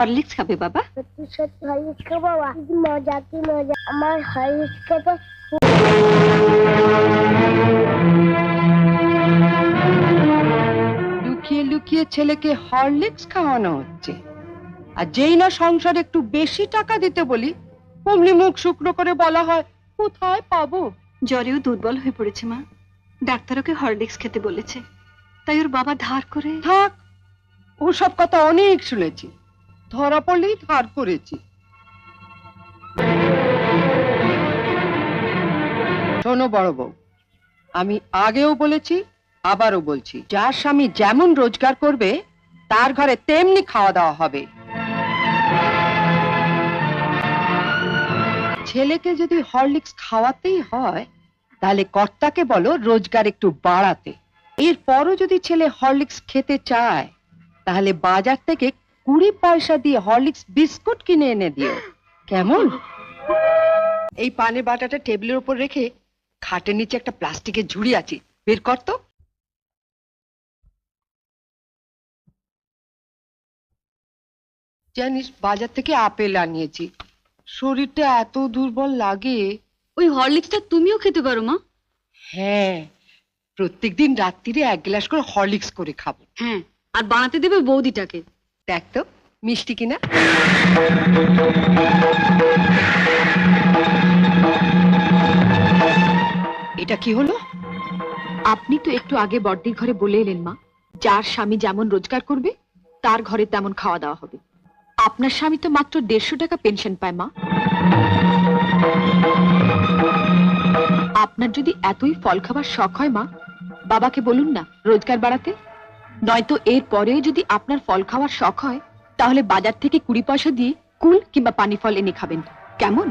Horlicks খাবে বাবা? সত্যি সত্যি হরলিক্স খাব বাবা। কি মজা কি মজা? আমার হরলিক্স খেতে লুকিয়ে লুকিয়ে ছেলেকে হরলিক্স খাওয়ানো হচ্ছে। আর যেই না সংসার একটু বেশি টাকা দিতে বলি অমনি মুখ শুকনো করে বলা হয় কোথায় পাবো? জ্বরেও দুর্বল হয়ে পড়েছে মা। ডাক্তার ওকে হরলিক্স খেতে বলেছে। তাই ওর বাবা ধার করে থাক ওসব কথা অনেক শুনেছি। ধরা পড়লেই ধার করেছি। শোনো বড় বউ, আমি আগেও বলেছি, আবারও বলছি, যার স্বামী যেমন রোজগার করবে, তার ঘরে তেমনি খাওয়া দাওয়া হবে। ছেলেকে যদি হরলিক্স খাওয়াতেই হয়, তাহলে কর্তাকে বলো রোজগার একটু বাড়াতে। এরপরও যদি ছেলে হরলিক্স খেতে চায়, তাহলে বাজার থেকে কুড়ি পয়সা দিয়ে হরলিক্স বিস্কুট কিনে এনে দিও। কেমন? এই পানের বাটাটা টেবিলের উপর রেখে খাটের নিচে একটা প্লাস্টিকের ঝুড়ি আছে। বের কর তো। জানিস বাজার থেকে আপেল আনিয়েছি। শরীরটা এত দুর্বল লাগে। ওই হরলিক্সটা তুমিও খেতে পারো মা। হ্যাঁ প্রত্যেকদিন রাত্রিরে এক গ্লাস করে হরলিক্স করে খাব। হ্যাঁ আর বানাতে দেবে বৌদিটাকে। দেখ তো, মিষ্টি কিনা? এটা কি হলো? আপনি তো একটু আগে বড়দির ঘরে বলে এলেন, মা। যার স্বামী যেমন রোজগার করবে, তার ঘরে তেমন খাওয়া দাওয়া হবে। আপনার স্বামী তো মাত্র দেড়শো টাকা পেনশন পায়, মা। আপনার যদি এতই ফল খাবার শখ হয়, মা, বাবাকে বলুন না, রোজগার বাড়াতে। নয়তো এর পরে যদি আপনার ফল খাওয়ার শখ হয়, তাহলে বাজার থেকে কুড়ি পয়সা দিয়ে কুল কিংবা পানি ফল এনে খাবেন। কেমন?